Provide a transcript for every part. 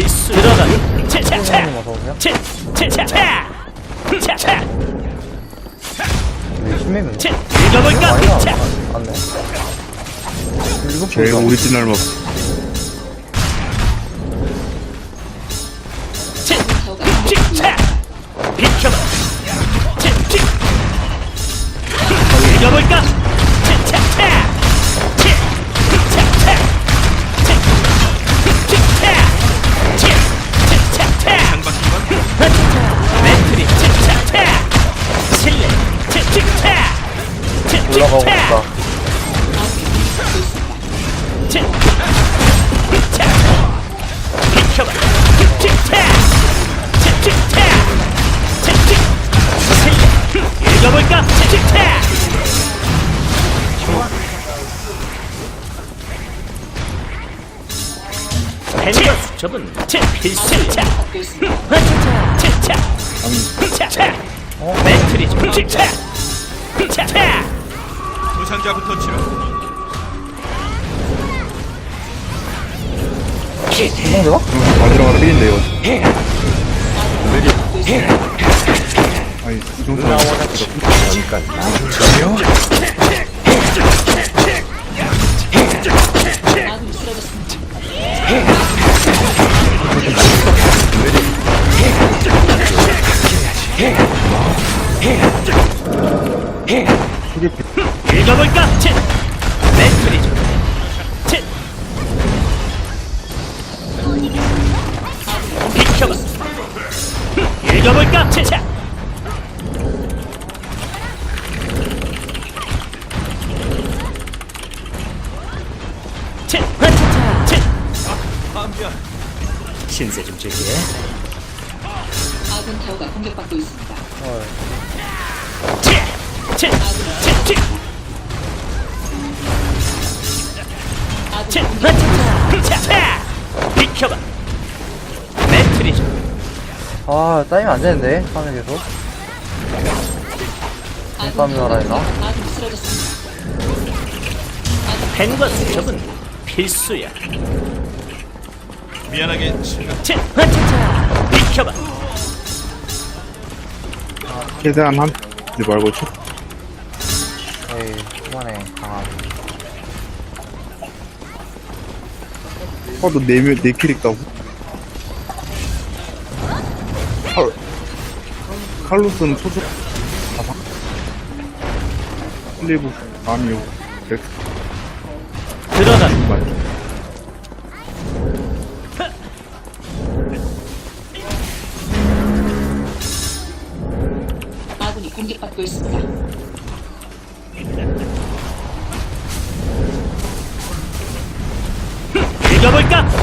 필수. 들어가 차차차 선생님 어서 오세요. 차차차 차차 왜 신맵이네? 차 읽어볼까. 차 안- 안네. 일곱 제일. 오리지널 맵차 비켜봐. 차 차 읽어볼까 차차 부상자부터 치료. 어디로 가라 삐인데 이거 아니 이 정도 읽어볼까? 치! 멘트리죠. 치! 비켜봐. 읽어볼까? 치! 차! 치! 차! 치! 함비야. 신세 좀 줄게. 아군 타워가 공격받고 있습니다. 치! 치! 치! 치! 비켜봐. 멘트리죠. 아, 따이면 안 되는데, 화면 계속. 아군 깜깜이 타워가 알아야 나? 공격- 아군이 쓰러졌습니다. 펜과 수첩은 필수야. 미안하게 실력. 치! 차! 비켜봐. 최대한 한 이제 말고 초 에이, 초반에 강 한. 커도 4명 4킬 있다고? 칼 칼로스는 초조 가방 클리브 아니요. 렉스 읽어볼까?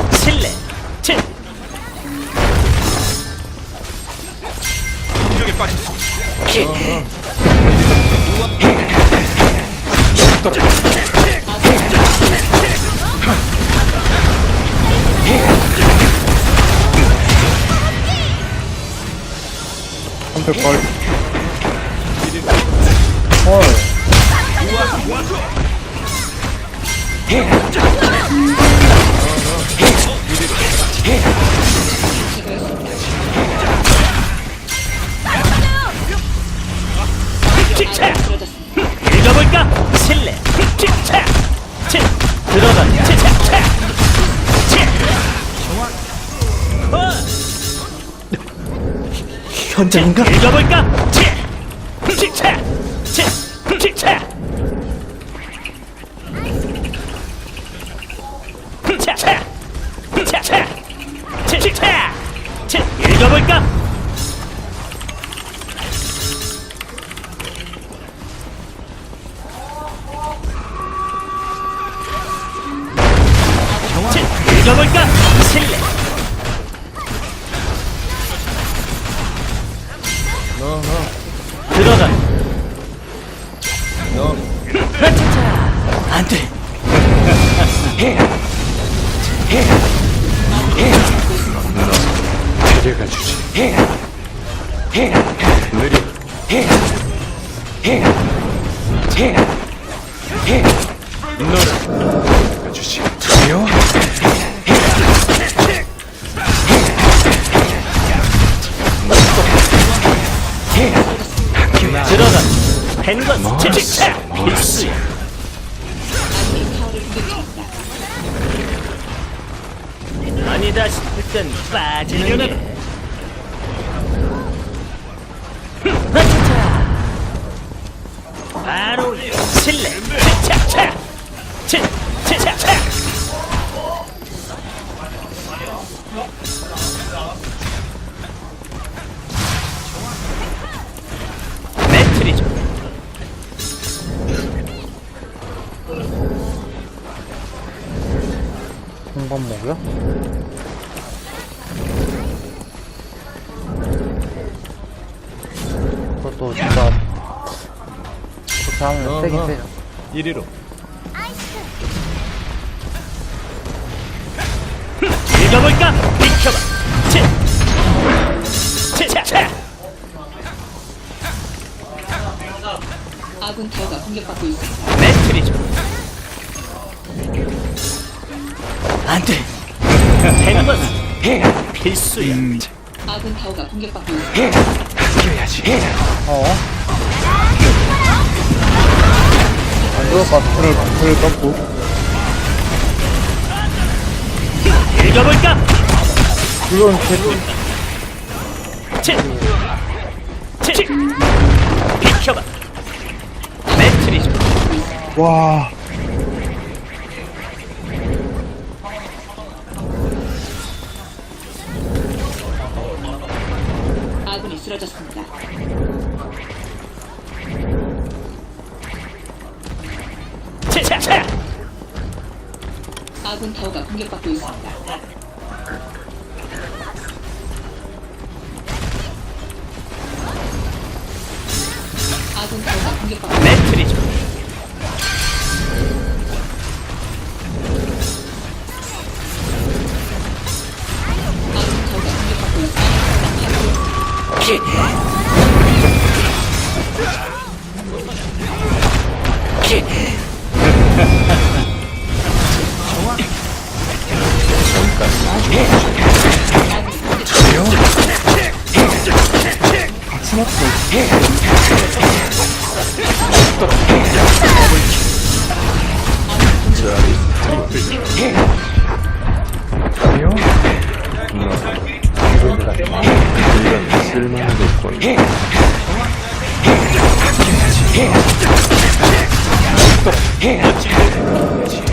현장인가? 읽어볼까? 치! 치! 치! 데려가 주지. 느리. 너를 데려가 주지. 드디어? 들어가. 펜거스 집착 필수야. 싶을 땐 빠지는 게. 바로 실내 차차 차 차차. 매트리죠. 홍건목이 요? 그것도 진짜 그렇게 하면 세긴 세죠. 이리로. 읽어볼까? 비켜봐. 치. 아군 타워가 공격받고 있습니다. 매트리죠 안돼. 펜건 필수야 아군 타워가 공격받고 있습니다. 어? 안 좋을 것 같아 털을, 털을 깎고. 읽어볼까? 물론 제 치! 치! 비켜봐 매트리죠 와. 아군이 쓰러졌습니다. 아군 타워가 공격받고 있습니다. 아군 타워가 공격받고 있습니다. 있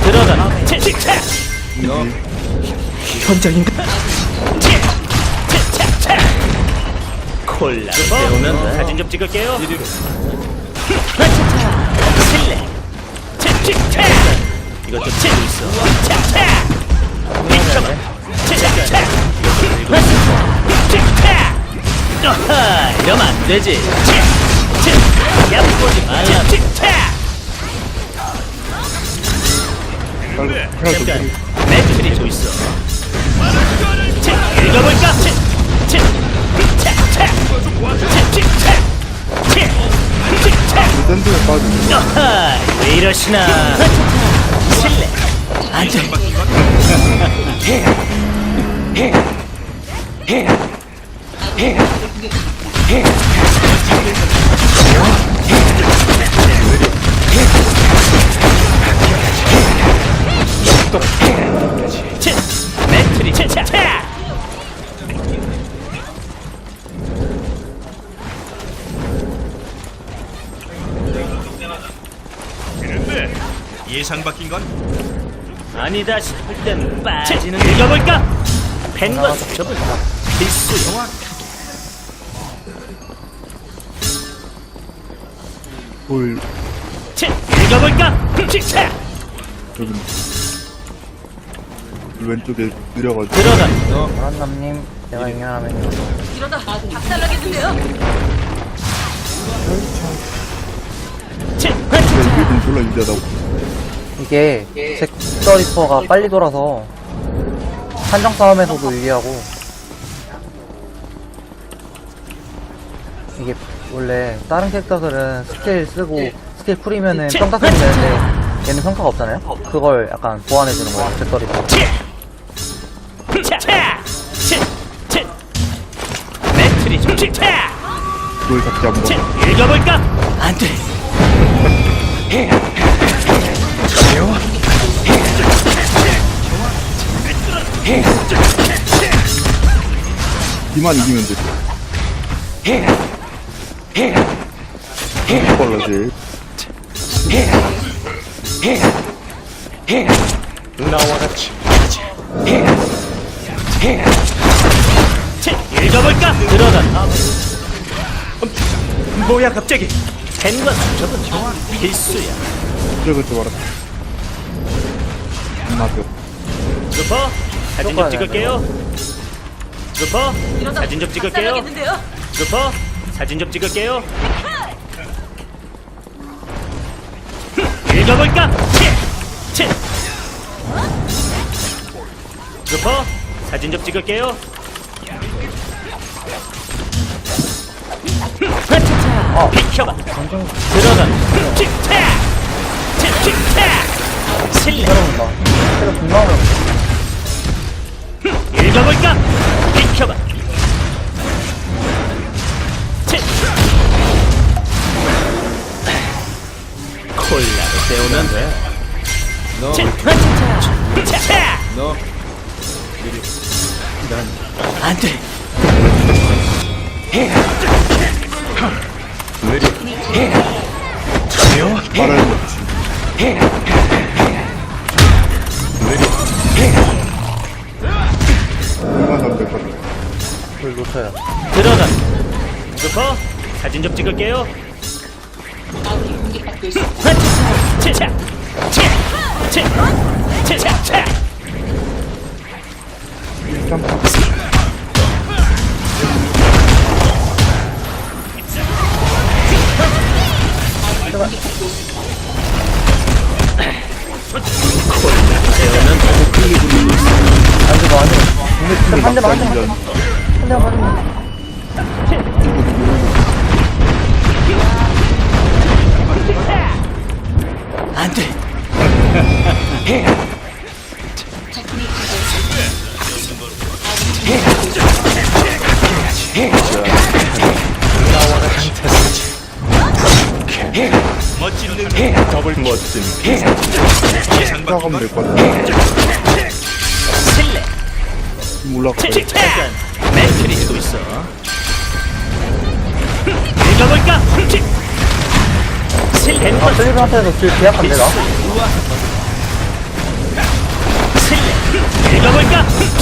들어가 치치차 현장인가? 치치차차 콜라. 때우면 사진 좀 찍을게요. 치치차 이것도 치고 있어 비켜봐 어하 이러면 안 되지. 얕보지 빨리 헤어져. 잠깐. 매트리 좀 있어. 치, 읽어볼까? 샌드에 빠지네. 어하, 왜 이러시나. 실례. 치, 매트리 치, 차, 차. 그런데 예상 바뀐 건? 아니다 싶을 땐 빠지는 읽어볼까? 펜과 수첩은 필수 영화 볼, 치, 읽어볼까? 치차 여기. 왼쪽에 느려가지고. 들어가 노란남님 제가 인연하면요 아군이 박살나겠는데요? 이게 좀 졸라 유리하다고. 이게 잭더 리퍼가 빨리 돌아서 한정 싸움에서도 유리하고 이게 원래 다른 캐릭터들은 스킬 쓰고 네. 스킬 풀이면은 네. 평타까이 네. 되는데 얘는 평타가 없잖아요? 그걸 약간 보완해주는 거예요 뱃거리로 잡지 읽어볼까? 안돼. 이만 이기면 되죠 빨라지. 나와 같이 자, 읽어볼까? 들어가. 뭐야 갑자기? 펜과 수첩은 필수야. 그래, 그치, 말았 맞아. 루퍼 사진 좀 찍을게요. 루퍼 사진 좀 찍을게요. 루퍼 사진 좀 찍을게요. 읽어볼까? 루퍼 사진 좀 찍을게요. 어. 비켜봐. 들어가. 실례. 읽어볼까? 비켜봐. 때우면 돼. 너. 차! 차! 너안 돼. 말하는 거지. 얼마 전될 거야. 그걸 놓쳐요. 들어가. 루퍼 사진 좀 찍을게요. 아군이 공격받고 있습니다. 더블 멋진 예상 바뀐 시작하면 건될것 같아. 실례. 치차! 멘트리 주고 있어. 읽어볼까? 치! 실례. 아, 슬리브한테도 길 계약한대, 나? 실례. 읽어볼까?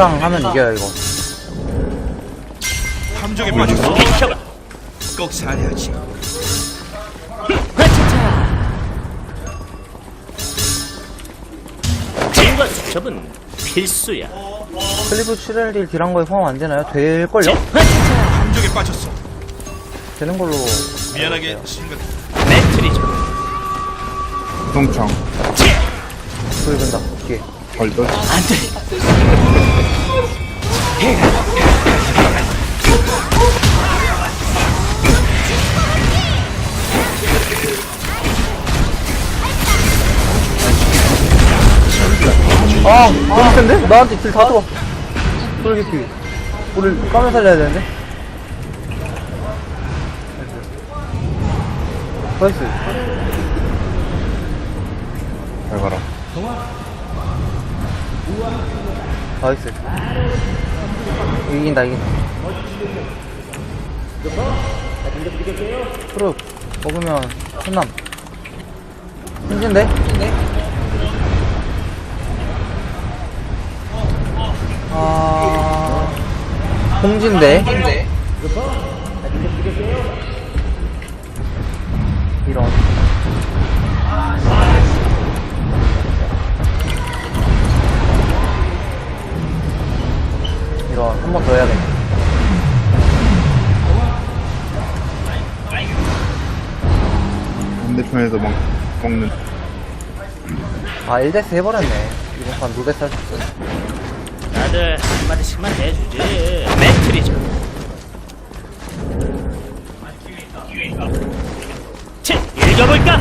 성장하면 이겨요, 이거. 함정에 빠졌어 비켜봐. 꼭 살해야지 진과 수첩은 필수야. 슬리브 7L1 딜한 거에 포함 안 되나요? 될걸요? 함정에 빠졌어 되는 걸로. 미안하게 생각 멘트리죠. 구성창. 보여준다. 뒤에. 발달. 안 돼. 아, 너무 센데? 나한테 딜다 들어. 솔깃피. 우리 까면 살려야 되는데? 나이스. 잘 가라. 나이스. 이긴다, 이긴다. 프로 먹으면 혼남. 힘든데? 아, 공진데? 이런. 이거 한 번 더 해야겠다. 반대편에서 막 먹는 아, 1대스 해버렸네. 이번 판 노베스 할수 있어. 다들 한마디씩만 해주지 매트리죠 칠 읽어볼까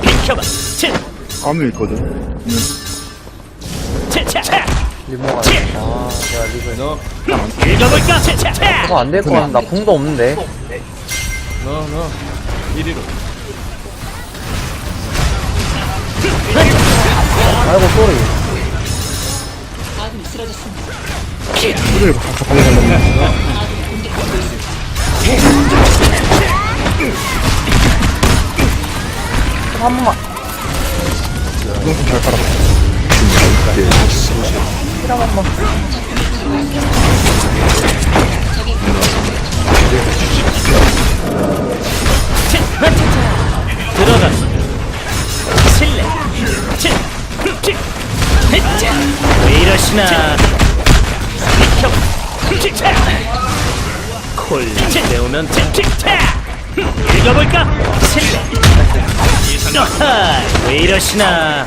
비켜봐 칠 안을 있거든. 음. 리모가 치. 아 내가 립을 너, 읽어볼까? 그거 안될거 같아 나 궁도 없는데 너, 너. 이리로. 아이고 쏘리. 한 번만 구성총 잘 깔아. 힐한 번만 치, 들어갔어. 실례. 치, 치. 헤짜. 왜 이러시나? 콜 배우면. 읽어볼까? 실례. 아하, 왜 이러시나?